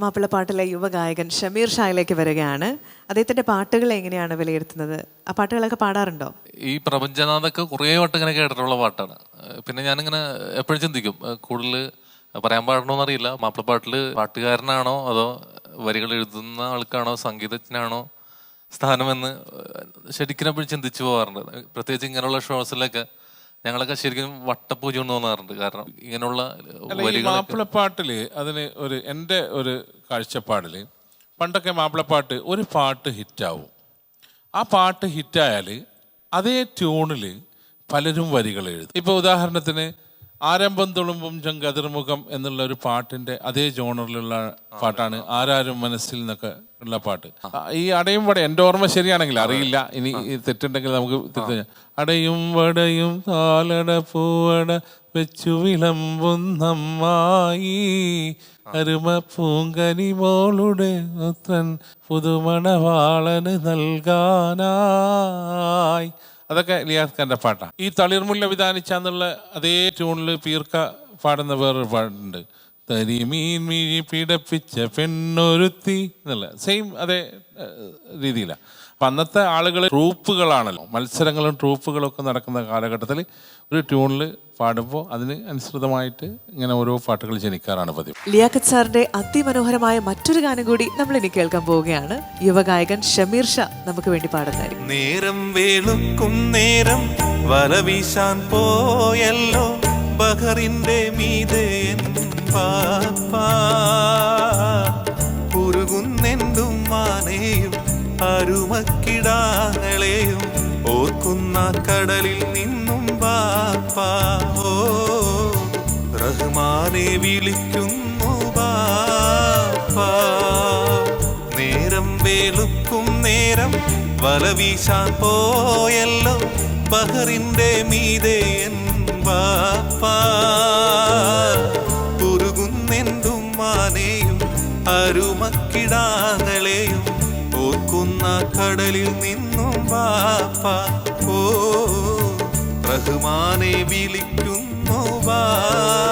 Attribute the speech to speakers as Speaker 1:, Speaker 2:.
Speaker 1: മാപ്പിളപ്പാട്ടിലെ യുവഗായകൻ ഷമീർ ഷായിലേക്ക് വരികയാണ്. അദ്ദേഹത്തിന്റെ പാട്ടുകൾ എങ്ങനെയാണ് വിലയിരുത്തുന്നത്? ആ പാട്ടുകളൊക്കെ പാടാറുണ്ടോ?
Speaker 2: ഈ പ്രപഞ്ചനാഥൊക്കെ കുറേ വട്ടം ഇങ്ങനെ കേട്ടിട്ടുള്ള പാട്ടാണ്. പിന്നെ ഞാനിങ്ങനെ എപ്പോഴും ചിന്തിക്കും കൂടുതൽ പറയാൻ പാടണോന്ന് അറിയില്ല മാപ്പിളപ്പാട്ടിൽ പാട്ടുകാരനാണോ അതോ വരികൾ എഴുതുന്ന ആൾക്കാണോ സംഗീതജ്ഞനാണോ സ്ഥാനമെന്ന് ശരിക്കും എപ്പോഴും ചിന്തിച്ചു പോകാറുണ്ട്. പ്രത്യേകിച്ച് ഇങ്ങനെയുള്ള ഷോസിലൊക്കെ ഞങ്ങളൊക്കെ ശരിക്കും വട്ടപ്പൂജ തോന്നാറുണ്ട് കാരണം ഇങ്ങനെയുള്ള
Speaker 3: മാപ്പിളപ്പാട്ടിൽ അതിന് ഒരു എന്റെ ഒരു കാഴ്ചപ്പാടിൽ പണ്ടൊക്കെ മാപ്പിളപ്പാട്ട് ഒരു പാട്ട് ഹിറ്റാവും. ആ പാട്ട് ഹിറ്റായാൽ അതേ ട്യൂണിൽ പലരും വരികൾ എഴുതും ഇപ്പോൾ ഉദാഹരണത്തിന് ആരംഭം തുളുമ്പും ചെങ്കതിർമുഖം എന്നുള്ള ഒരു പാട്ടിന്റെ അതേ ജോണറിലുള്ള പാട്ടാണ് ആരാരും മനസ്സിൽ നിന്നൊക്കെ ഉള്ള പാട്ട്. ഈ അടയും വട എന്റെ ഓർമ്മ ശരിയാണെങ്കിൽ അറിയില്ല. ഇനി തെറ്റുണ്ടെങ്കിൽ നമുക്ക് തിരുത്താം അടയും വടയും താലട പൂവട വെച്ചു വിളമ്പുന്നമ്മായി അരുമ പൂങ്കനി മോളുടെ പുത്രൻ പുതുമണവാളന് നൽകാനായി. അതൊക്കെ ലിയാസ് ഖാന്റെ പാട്ടാണ് ഈ തളിർമുല്ല വിധാനിച്ചാന്നുള്ള അതേ ട്യൂണിൽ പീർക്ക പാടുന്ന വേറൊരു പാട്ടുണ്ട്. തരിമീൻ മിഴി പിടപ്പിച്ച പെണ്ണൊരുത്തി എന്നല്ല സെയിം അതേ രീതിയിലാണ് അപ്പം അന്നത്തെ ആളുകൾ ട്രൂപ്പുകളാണല്ലോ. മത്സരങ്ങളും ട്രൂപ്പുകളും ഒക്കെ നടക്കുന്ന കാലഘട്ടത്തിൽ ഒരു ട്യൂണിൽ പാടുമ്പോൾ അതിന് അനുസൃതമായിട്ട് ഇങ്ങനെ ഓരോ പാട്ടുകൾ ജനിക്കാറാണ് പതിവ്.
Speaker 1: ലിയാഖത്ത് സാറിന്റെ അതിമനോഹരമായ മറ്റൊരു ഗാനം കൂടി നമ്മൾ ഇനി കേൾക്കാൻ പോവുകയാണ്. യുവഗായകൻ ഷമീർ ഷാ നമുക്ക് വേണ്ടി പാടുന്നതായിരിക്കും.
Speaker 4: നേരം വേളുക്കും നേരം വലവീശാൻ പോയല്ലോ ബഹറിന്റെ മീതെ ഉരുകുന്നെന്തും അരുമക്കിടാങ്ങളെയും ഓർക്കുന്ന കടലിൽ നിന്നും ബാപ്പാ വിളിക്കുന്നു ബാപ്പാ നേരം വേളുക്കും നേരം വലവീശാൻ പോയല്ലോ ബഹറിന്റെ മീതെ എൻ ബാപ്പാ പോക്കുന്ന ഓർക്കുന്ന കടലിൽ നിന്നും വാപ്പ ഓ റഹ്മാനെ വിളിക്കുന്നു ബാപ്പാ